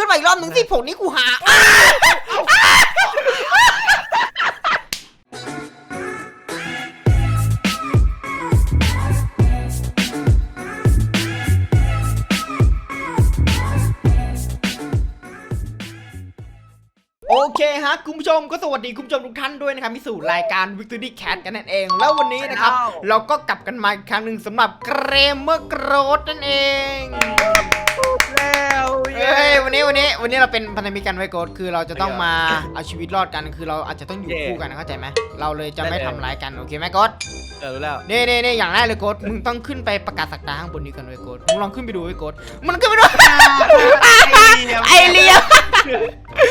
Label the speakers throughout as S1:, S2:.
S1: ขึ้นมาอีกรอบหนึ่งสิผงนี้กูหาโอเคฮะคุณผู้ชมก็สวัสดีคุณผู้ชมทุกท่านด้วยนะครับมีสู่รายการ Victory Cat กันนั่นเอง แล้ววันนี้นะครับ เราก็กลับกันมาอีกครั้งหนึ่งสำหรับเกรมเมอร์โกรดนั่นเอง
S2: แล้ว
S1: เฮ้ยวันนี้วันนี้วันนี้เราเป็นพันธมิตรกันไว้โกรดคือเราจะต้องมาเอาชีวิตรอดกันคือเราอาจจะต้องอยู่คู่กันนะเข้าใจไหมเราเลยจะไม่ทำร้ายกันโอเคไหมโกรด
S2: เออรู้แล้ว
S1: นี่นี่นี่อย่างแรกเลยโกรดมึงต้องขึ้นไปประกาศสักดาข้างบนนี้กันไว้โกรดมึงลองขึ้นไปดูไว้โกรดมันขึ้นไปดูไอเลียม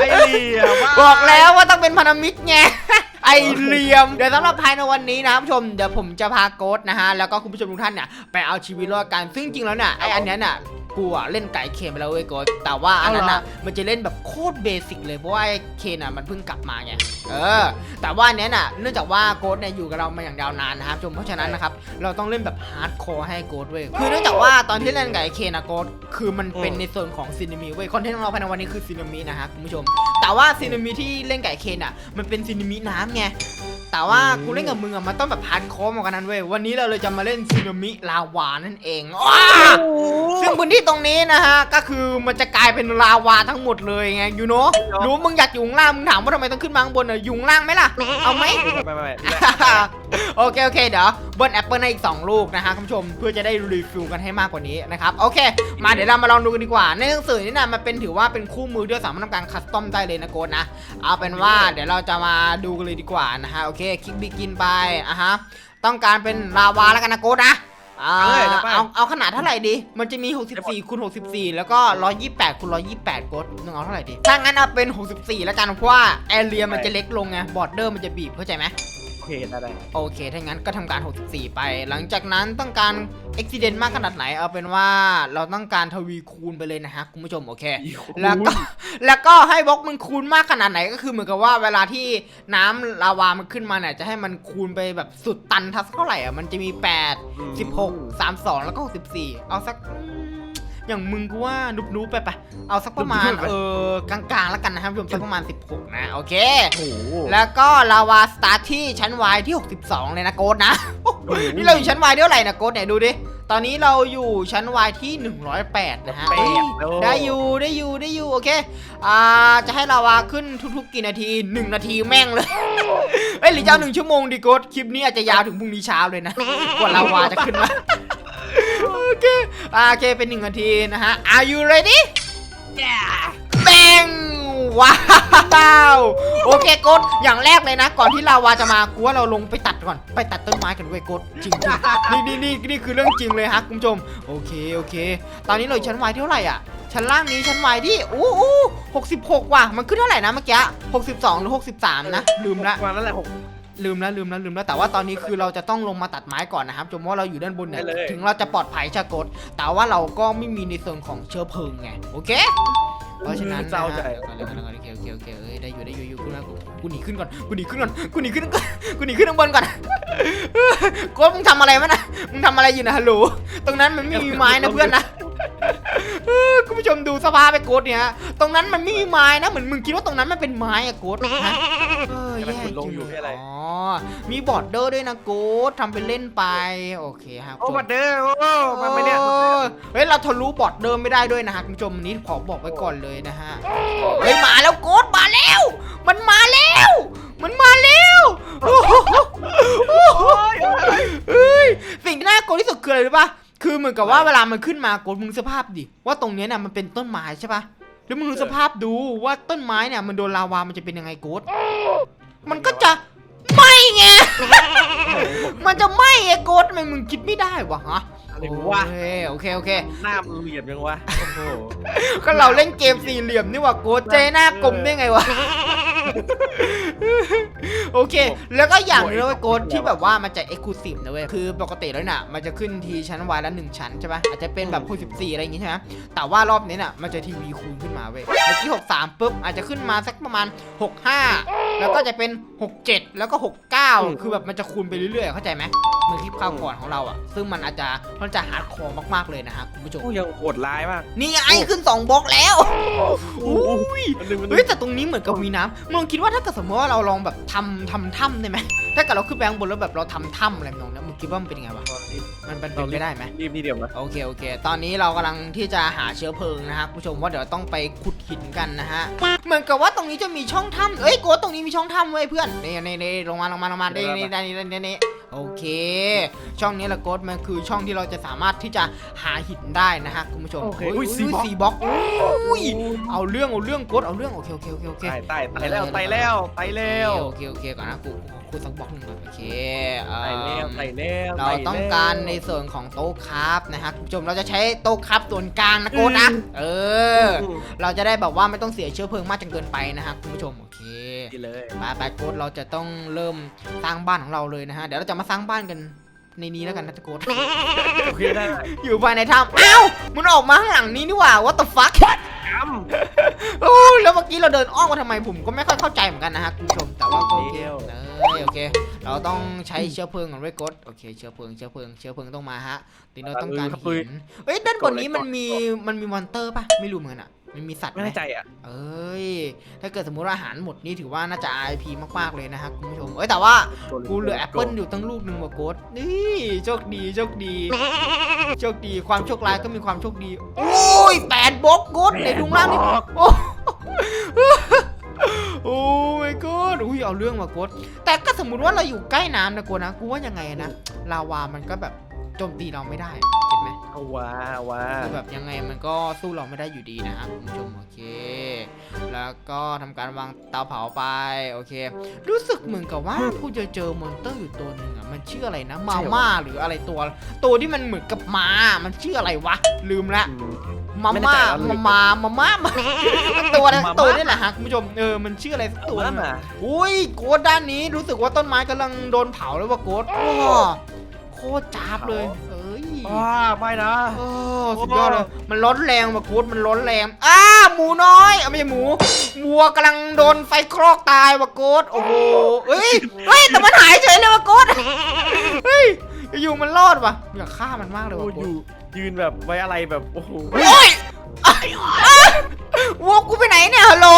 S2: ไอเลียม
S1: บอกแล้วว่าต้องเป็นพันธมิตรไงไอเหลียม เดี๋ยวสำหรับภายในวันนี้นะคุณผู้ชม เดี๋ยวผมจะพาโกดนะฮะ แล้วก็คุณผู้ชมทุกท่านเนี่ยไปเอาชีวิตรอดกัน ซึ่งจริงแล้วเนี่ยไออันเนี้ยน่ะ กูอะเล่นไก่เคนไปแล้วเว้ยโกดแต่ว่าอันนั้นน่ะมันจะเล่นแบบโคตรเบสิกเลยเพราะว่าไอเคนอะมันเพิ่งกลับมาไงเออ แต่ว่าอันเนี้ยน่ะเนื่องจากว่าโกดเนี่ยอยู่กับเรามาอย่างยาวนานนะครับชมเพราะฉะนั้นนะครับเราต้องเล่นแบบฮาร์ดคอร์ให้โกดเว้ยคือเนื่องจากว่าตอนที่เล่นกับไอเคนอะโกดคือมันเป็นในส่วนของซีนิมีเว้ยคอนเทนต์ของเราภายในวันนี้คือซีนิมีนะฮะคุณผู้ชม แต่ว่าซีนามิที่เล่นไก่เคนอะมันเป็นซีนามิน้ำไง แต่ว่ากูเล่นกับมึงอะมันต้องแบบพาร์ดคอร์มากกว่านั้นเว้ยวันนี้เราเลยจะมาเล่นซีนามิลาวานั่นเองว้าซึ่งพื้นที่ตรงนี้นะฮะก็คือมันจะกลายเป็นลาวาทั้งหมดเลยไงยูโนรู้มึงอยากอยู่ข้างล่างมึงถามว่าทำไมต้องขึ้นมาข้างบนอะอยู่ข้างล่างไหมล่ะเอาไหม
S2: ไม่ไม่ไม่
S1: โอเค โอเค เดี๋ยวเบิ้ลแอปเปิลให้อีก 2 ลูกนะฮะคุณผู้ชมเพื่อจะได้รีฟิลกันให้มากกว่านี้นะครับโอเค มาเดี๋ยวเรามาลองดูกันดีกว่า ในหนังสือนี่นะมันเป็นถือว่าเป็นคู่มือด้วยสามารถทำการคัสตอมได้เลยนะโกดนะเอาเป็นว่าเดี๋ยวเราจะมาดูกันเลยดีกว่านะฮะโอเคคลิกบิกินไปอะฮะต้องการเป็นลาวาแล้วกันนะโกดนะอ่าเอาเอาขนาดเท่าไหร่ดี มันจะมี 64คูณ64 แล้วก็ 128คูณ128โกดมึงเอาเท่าไหร่ดี ถ้างั้นเอาเป็น 64 แล้วกันเพราะว่าแอเรียมันจะเล็กลงไง บอร์เดอร์มันจะบีบเข้าใจไหม
S2: โอ เคได้ได้
S1: โอเค ถ้างั้นก็ทำการ 64 ไป หลังจากนั้นต้องการอุบิเหตุมากขนาดไหน เอาเป็นว่าเราต้องการทวีคูณไปเลยนะฮะคุณผู้ชมโอเค แล้วก็แล้วก็ให้บล็อกมันคูณมากขนาดไหนก็คือเหมือนกับว่าเวลาที่น้ำลาวามันขึ้นมาเนี่ยจะให้มันคูณไปแบบสุดตันทักเท่าไหร่อะมันจะมี 8 16 32 แล้วก็64เอาสัก อืมอย่างมึงกูว่านุบนูไปไปเอาสักประมาณเออกลางๆแล้วกันนะครับคุณผู้ชมสักประมาณ 16 นะโอเค
S2: โอ้โห
S1: แล้วก็ลาวาสตาร์ทที่ชั้น Y ที่ 62 เลยนะโกดนะนี่เราอยู่ชั้น Y ที่เท่าไหร่นะโกดไหนดูดิตอนนี้เราอยู่ชั้น Y ที่ 108 นะฮะ
S2: แป
S1: เอ้ย
S2: ดโได้
S1: อยู่ได้อยู่ได้อยู่โอเคอ่าจะให้ลาวาขึ้นทุกๆกี่นาที 1 นาทีแม่งเลยเอ้ยหรือจะเอาหนึ่งชั่วโมงดีโกดคลิปนี้อาจจะยาวถึงพรุ่งนี้เช้าเลยนะกว่าลาวาจะขึ้นมาโอ เคอ่าโอเคเป็นหนึ่งนาทีนะฮะ Are you ready แบงว้าวโอเคกดอย่างแรกเลยนะ ก่อนที่ลาวาจะมากูว่าเราลงไปตัดก่อน ไปตัดต้นไม้กันเว้ยกดจริงๆนี่นี่นี่นี่คือเรื่องจริงเลยฮะคุณผู้ชมโอเคโอเค ตอนนี้เราอยู่ชั้นวายเท่าไหร่อะชั้นล่างนี้ชั้นวายที่อู้อู้หกสิบหกว่ะมันขึ้นเท่าไหร่นะเมื่อกี้หกสิบสองหรือหกสิบสามนะลืมละ
S2: ประมาณนั้นแหละหก
S1: ลืมแล้วลืมแล้วลืมแล้วแต่ว่าตอนนี้คือเราจะต้องลงมาตัดไม้ก่อนนะครับจนว่าเราอยู่ด้านบนเนี่ย
S2: ได้เลย
S1: ถึงเราจะปลอดภัยชะกด แต่ว่าเราก็ไม่มีในส่วนของเชื้อเพลิงไงโอเคเพราะฉะนั้นนะ
S2: เจ้าใจ
S1: ฮะเดี๋ยวก่อนเดี๋ยวก่อนเดี๋ยวก่อนโอเคโอเคโอเคเอ้ยได้อยู่ได้อยู่อยู่ขึ้นมากูกูหนีขึ้นก่อนกูหนีขึ้นก่อนกูหนีขึ้นก่อนกูหนีขึ้นข้างบนก่อนกูว่ามึงทำอะไรวะนะมึงทำอะไรอยู่นะฮัลโหลตรงนั้นมันไม่มีไม้นะเพื่อนนะเออคุณ ผู้ชมดูสภาพไปโกดเนี่ยฮะตรงนั้นมันไม่มีไม้นะเหมือนมึงคิดว่าตรงนั้นมันเป็นไม้อะโกดฮะเออ
S2: ให้มัน
S1: แย่
S2: ขุดลง
S1: จริ
S2: อยู่
S1: ง
S2: ที่อะไร
S1: อ๋อมีบอร์ดเดอร์ด้วยนะโกดทำเป็นเล่นไปโอเคครับ
S2: โอ้บัตเดอร์โอ้มาไม่เนี่ย
S1: ออเฮ้ยเราทะลุบอร์ดเดิมไม่ได้ด้วยนะฮะคุณผู้ชมอันนี้ขอบอกไว้ก่อนเลยนะฮะเฮ้ยมาแล้วโกดมาแล้ว มันมาแล้ว มันมาแล้วโอ้โหเฮ้ยสิ่งที่น่ากลัวที่สุดคืออะไรรู้ปะ คือเหมือนกับว่าเวลามันขึ้นมาโกดมึงสภาพดิว่าตรงเนี้ยน่ะมันเป็นต้นไม้ใช่ปะแล้วมึงดูสภาพดูว่าต้นไม้เนี่ยมันโดนลาวามันจะเป็นยังไงโกดมันก็จะไหม่ไง มันจะไหม่ไอ้โกดทำไมมึงคิดไม่ได้วะฮะ
S2: อะไรวะ
S1: โอเคโอเคโอเค
S2: หน้ามันเหลี่ยมยังวะ โอ้โห
S1: ก็เราเล่นเกมสี่เหลี่ยมนี่หว่าโกดเจหน้ากลมได้ไงวะ โอเค แล้วก็อย่างหนึงนะเว้ยโกดที่แบบว่ามันจะเอ็กซ์คลูซีฟนะเว้ย คือปกติแล้วน่ะ มันจะขึ้นทีชั้นวายละหนึ่งชั้นใช่ปะอาจจะเป็นแบบคูณสิบสี่อะไรอย่างงี้ใช่ไหมแต่ว่ารอบนี้น่ะ มันจะทีวีคูณขึ้นมาเว้ยเมื่อกี้หกสามปุ๊บอาจจะขึ้นมาสักประมาณหกห้า แล้วก็จะเป็นหกเจ็ดแล้วก็หกเก้าคือแบบมันจะคูณไปเรื่อยๆ เข้าใจไหมเหมือนคลิปข้าวก่อนของเราอะ ซึ่งมันอาจจะมันจะฮาร์ดคอร์มากๆเลยนะฮะคุณผู้ชม
S2: โอ้ยังโหดร้ายมาก
S1: นี่ไงขึ้นสองบล็อกแล้วย
S2: อันหนึ่งอันหนึ่ง
S1: เฮ้ยแต่ตรงนี้เหมือนกับมีน้ำมึงคิดว่าถ้าเกิดสมมติว่าเราลองแบบทำทำถ้ำได้ไหมถ้าเกิดเราขึ้นไปข้างบนแล้วแบบเราทำถ้ำอะไรแบบนั้นมึงคิดว่ามันเป็นยังไงวะมันเป็นเป็นไปได้ไหม
S2: รีบนี่เดียวนะ
S1: โอเคโอเค ตอนนี้เรากำลังที่จะหาเชื้อเพลิงนะฮะผู้ชมว่าเดี๋ยวต้องไปขุดหินกันนะฮะ เหมือนกับว่าตรงนี้จะมีช่องถ้ำเอ้ยโกดตรงนี้มีช่องถ้ำเว้ยเพื่อนนี่นี่นี่ลงมาลงมาลงมานี่นี่นี่นี่นี่นี่ โอเค ช่องนี้แหละโกดมันคือช่องที่เราจะสามารถที่จะหาหินได้นะฮะคุณผู้ชม
S2: โอเค
S1: อุ้
S2: อุ้
S1: ย
S2: ย
S1: สี
S2: สี
S1: บบล็
S2: ล็
S1: อ
S2: อกก
S1: อุ้ยเอาเรื่องเอาเรื่องโกดเอาเรื่องโอเคโอเคโอเคโอเค
S2: ไต่ไต่ไต่แล้วไต่แล้วไต่แล้ว
S1: โอเคโอเคก่อนนะกูกูสักบล็อกหนึ่งก่อนโอเคเอ่
S2: ไต่แล้ว
S1: อ
S2: ไต่แล้ว
S1: เราต้องการในส่วนของโต๊ะครับนะฮะคุณผู้ชมเราจะใช้โต๊ะครับส่วนกลางนะโกดนะ เออ เราจะได้แบบว่าไม่ต้องเสียเชื้อเพลิงมากจนเกินไปนะฮะคุณผู้ชมโอเค
S2: ดีเลย
S1: ไปไปโกดเราจะต้องเริ่มสร้างบ้านของเราเลยนะฮะ เดี๋ยวเราจะมาสร้างบ้านกันในนี้แล้วกันนะโกด
S2: โอเคได้
S1: อยู่ภายในถ้ำอ้าวมันออกมาข้างหลังนี้นี่หว่า what the fuck
S2: ก
S1: โอ้ยแล้วเมื่อกี้เราเดินอ้อมมาทำไมผมก็ไม่ค่อยเข้าใจเหมือนกันนะฮะคุณผู้ชมแต่ว่าก็โอเคเออโอเค เราต้องใช้เชื้อเพลิงก่อนไว้กดโอเคเชื้อเพลิงเชื้อเพลิงเชื้อเพลิงต้องมาฮะทีนี้เราต้องการหินเอ้ยด้านบนนี้มันมีมันมีมอนเตอร์ป่ะไม่รู้เหมือนกันอะ มันมีสัตว์
S2: ไม่
S1: ไหม
S2: แน่ใจอะ
S1: เอ้ย ถ้าเกิดสมมุติว่าอาหารหมดนี่ถือว่าน่าจะ IP มากๆเลยนะฮะคุณผู้ชม เอ้ยแต่ว่ากูเหลือแอปเปิลอยู่ตั้งลูกหนึ่งว่ะโกดนี่โชคดีโชคดี โชคดีความโชคร้ายก็มีความโชคดี โอ้ยแปดบล็อกโกดในดุงล่างนี่โอ้ โอ้ my god อุ้ยเอาเรื่องว่ะโกดแต่ก็สมมุติว่าเราอยู่ใกล้น้ำนะโกดนะกูว่ายังไงนะลาวามันก็แบบ โจมตีเราไม่ได้ เห็นไหม
S2: เอาว้าว้า
S1: คือแบบยังไงมันก็สู้เราไม่ได้อยู่ดีนะครับคุณผู้ชมโอเค แล้วก็ทำการวางเตาเผาไปโอเค รู้สึกเหมือนกับว่ากูจะเจอมอนเตอร์อยู่ตัวหนึ่งอะมันชื่ออะไรนะมาม่าหรืออะไรตัว ตัวที่มันเหมือนกับม้ามันชื่ออะไรวะ ลืมละ
S2: อืม
S1: มา
S2: ไม่แน่
S1: ม่า
S2: ใจว่าลื
S1: มามมามาม่ามาตัวนั้น
S2: มาม่า
S1: ตัวนี่แหละฮะคุณผู้ชมเออมันชื่ออะไรสักตัว
S2: ตัวนั้น
S1: นึง
S2: อะ
S1: อุ้ยโกดด้านนี้รู้สึกว่าต้นไม้กำลังโดนเผาแล้วว่ะโกดโอ้โคตรจ้าบเลย เอ้ย
S2: ว้าไม่นะ
S1: โอ้สุดยอดเลย มันร้อนแรงว่ะโกดมันร้อนแรงอ้าหมูน้อยเอาไม่ใช่หมูวัวกำลังโดนไฟคลอกตายว่ะโกดโอ้โหเฮ้ยเฮ้ยแต่มันหายเฉยเลยว่ะโกดเฮ้ยอยู่ๆมันรอดว่ะอยากฆ่ามันมากเลย
S2: โอ้
S1: ว่ะโก
S2: อ
S1: ด
S2: ยู่ยืนแบบไว้อะไรแบบโอ้โห
S1: โอ้ยอ้ายอ้า วัวกูไปไหนเนี่ยฮัลโหล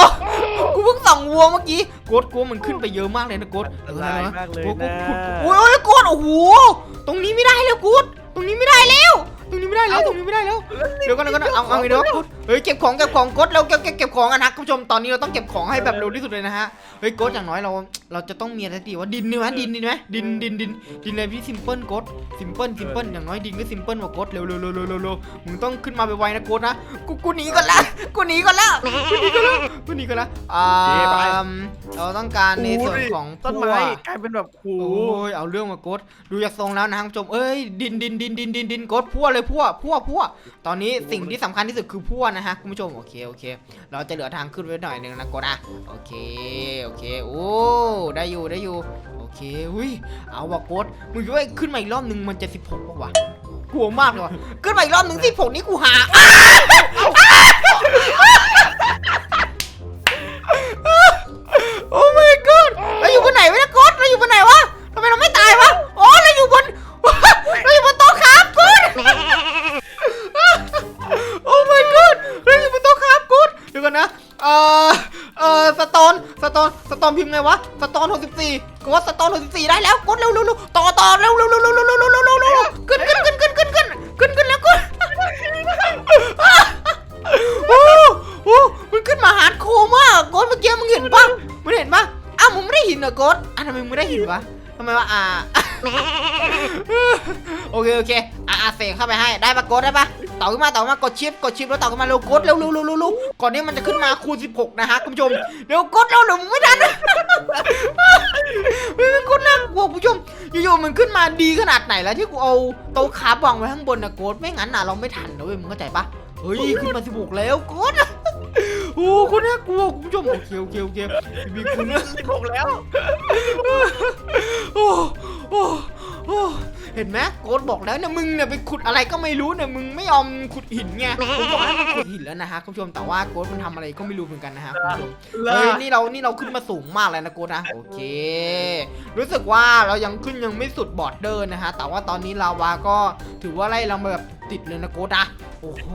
S1: กูเพิ่งส่องวัวเมื่อกี้โกดกูมันขึ้นไปเยอะมากเลยนะโกด
S2: อันตรายมากเลย
S1: โกดกู
S2: นะ
S1: ขุดโอ้ยโอ้ยโกดโอ้โหตรงนี้ไม่ได้แล้วโกดตรงนี้ไม่ได้แล้วตรงนี้ ไม่ได้แล้วตรงนี้ไม่ได้แล้วเดี๋ยวก่อนเดี๋ยวก่อนเอาเอาเดี๋ยวโกดเฮ้ยเก็บของเก็บของโกดเราเก็บเก็บเก็บของกันนะคุณผู้ชมตอนนี้เราต้องเก็บของให้แบบเร็วที่สุดเลยนะฮะเฮ้ยโกดอย่างน้อยเราเราจะต้องมีอะไรดีว่าดินนี่ไหมดินดินไหมดินดินดินดินเลยพี่ซิมเปิลโกดซิมเปิลซิมเปิลอย่างน้อยดินก็ซิมเปิลกว่าโกดเร็วเร็วเร็วเร็วเร็วเร็วมึงต้องขึ้นมาไวๆนะโกดนะกูกูหนีก่อนละกูหนีก่อนละกูหนีก่อนละกูหนีก่อนละอ่าเราต้องการในส่วนของ
S2: ต้น
S1: พั่ว
S2: ไม้กลายเป็นแบบโอ้
S1: โอ้
S2: โห
S1: ยเอาเรื่องมาโกดดูจากทรงแล้วนะคุณผู้ชมเอ้ยดินดินดินดินดินดินโกดพั่วเลยพั่วพั่วพั่วตอนนี้สิ่งที่สำคัญที่สุดคือพั่วนะฮะคุณผู้ชมโอเคโอเค เราจะเหลือทางขึ้นไว้หน่อยนึงนะโกดอะโอเคโอเคโอ้ได้อยู่ได้อยู่โอเคอุ้ยเอาว่ะโกดมึงคิดว่าขึ้นมาอีกรอบนึงมันจะ16ป่ะวะกลัวมากเลยว่ะขึ้นมาอีกรอบนึงสิบหกนี่กูหา สโตนสโตนสโตนพิมพ์ไงวะสโตน64กดสโตน64ได้แล้วกดเร็วเร็วเร็วต่อต่อเร็วเร็วเร็วเร็วเร็วเร็วเร็วเร็วเร็วเร็วขึ้นขึ้นขึ้นขึ้นขึ้นขึ้นขึ้นขึ้นแล้วกดโอ้โหมันขึ้นมาฮาร์ดโคมากกดเมื่อกี้มึงเห็นปะมึงเห็นปะอ้าวมึงไม่ได้หินเหรอโกดอะทำไมมึงไม่ได้หินวะทำไมวะอ่าโอเคโอเคอะเสกเข้าไปให้ได้ปะโกดได้ปะ ต่อขึ้นมาต่อขึ้นมากดชิปกดชิปแล้วต่อขึ้นมาเร็วโกดเร็วเร็วเร็วเร็วเร็วก่อนนี้มันจะขึ้นมาคูณ16 นะฮะคุณผู้ชมเร็วโกดเร็วเร็วมึงไม่ทันเฮ้ยมันโคตรน่ากลัวคุณผู้ชมอยู่ๆมันขึ้นมาดีขนาดไหนแล้วที่กูเอาโต๊ะคาร์บวางไว้ข้างบนนะโกดไม่งั้นน่ะเราไม่ทันนะเว้ยมึงเข้าใจปะเฮ้ยขึ้นมา16แล้วโกดโอ้โคตรน่ากลัวคุณผู้ชมโอเคโอเคโอเคมีคุณนะ
S2: สิบหกแล้ว
S1: โอ้โอ้ โอ้เห็นไหมโกดบอกแล้วเนี่ยมึงเนี่ยไปขุดอะไรก็ไม่รู้เนี่ยมึงไม่ยอมขุดหินไงผมบอกให้มึงขุดหินแล้วนะฮะคุณผู้ชมแต่ว่าโกดมันทำอะไรก็ไม่รู้เหมือนกันนะฮะคุณผู้ชม
S2: เล
S1: เฮ้ย
S2: ย
S1: นี่เรานี่เราขึ้นมาสูงมากเลยนะโกดนะโอเค รู้สึกว่าเรายังขึ้นยังไม่สุดบอร์ดเดอร์นะฮะแต่ว่าตอนนี้ลาวาก็ถือว่าไล่เรามาแบบติดเลยนะโกดนะ โอ้โห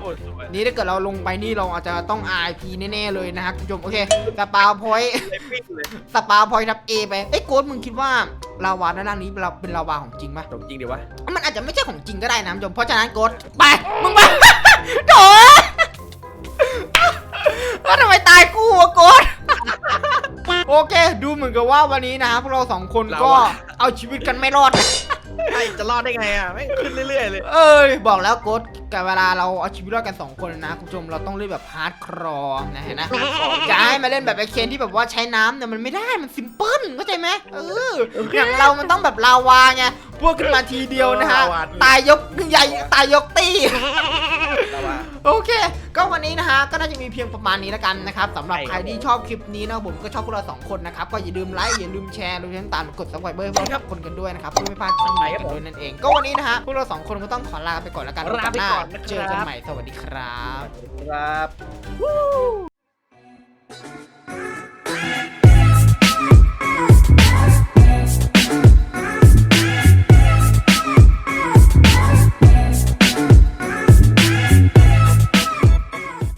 S2: โอ้ยสวย
S1: นี่ถ้าเกิดเราลงไปนี่เราอาจจะต้อง RIP แน่ๆเลยนะฮะคุณผู้ชมโอเคสปาวพอยต์
S2: เลยปิ้งเลย
S1: สปาวพอยต์ทับ A ไปเอ้ยโกดมึงคิดว่าลาวาด้านล่างนี้เราเป็นลาวาของจริงปะ
S2: จบจริงดิวะ
S1: มันอาจจะไม่ใช่ของจริงก็ได้นะคุณผู้ชมเพราะฉะนั้นโกดไป มึงไป โถแล้วทำไมตายกู้วะโกดโอเค ดูเหมือนกับว่าวันนี้นะฮะพวกเราสองคนก็เอาชีวิตกันไม่รอด
S2: ไอ้จะรอดได้ไงอะไม่งขึ้นเรื่อยๆเลย
S1: เอ้ย บอกแล้วโกด กับเวลาเราเอาชีวิตรอดกัน2คนนะคุณผู้ชมเราต้องเล่นแบบฮาร์ดครอร์นะเห็นนะจะให้มาเล่นแบบไอเคนที่แบบว่าใช้น้ำเนี่ยมันไม่ได้มันซิมเพิลเข้าใจไหมเอออย่างเรามันต้องแบบลาวาไงพวกขึ้นมาทีเดียวนะฮะตายยกใหญ่ตายยกตี้
S2: ลาวา
S1: โอเค ก็วันนี้นะฮะ ก็น่าจะมีเพียงประมาณนี้แล้วกันนะครับสำหรับ
S2: ใช่
S1: ใค
S2: ค
S1: ร
S2: รับ
S1: ที่ชอบคลิปนี้นะครับผมก็ชอบพวกเราสองคนนะครับ ก็อย่าลืมไลค์ อย่าลืมแชร์รวมทั้งตามกด subscribe เพื่อพวกเราคนกันด้วยนะครับเพื่อไม่พลาดคลิปใหม่กันด้วยนั่นเอง ก็วันนี้นะฮะ พวกเราสองคนก็ต้องขอลาไปก่อนแล้วกัน
S2: ลาไปก่อนนะครับ
S1: เจอกันใหม่ สวัสดีครับ
S2: ครับ